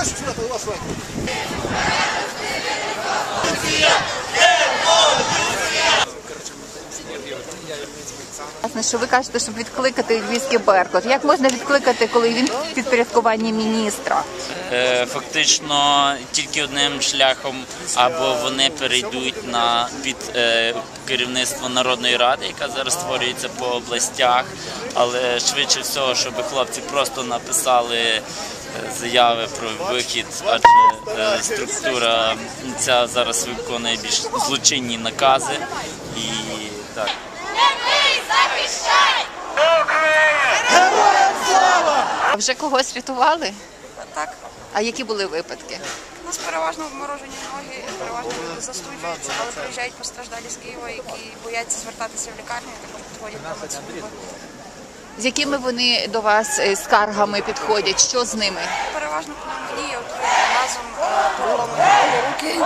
Краще сюди, вас лайк. Власне, що ви кажете, щоб відкликати львівський беркут. Як можна відкликати, коли він в підпорядкуванні міністра? Е, Фактично тільки одним шляхом або вони перейдуть на під е, керівництво Народної ради, яка зараз створюється по областях, але швидше всього, щоб хлопці просто написали е, заяви про вихід, адже структура ця зараз виконує більш злочинні накази і так. А вже когось рятували? Так, А які були випадки? у нас переважно вморожені ноги, переважно люди застуджуються, але приїжджають постраждалі з Києва, які бояться звертатися в лікарню, і також підходять на медслужби. З якими вони до вас е, скаргами підходять? Що з ними? Переважно пневмонія, отруєння газом, е, руки.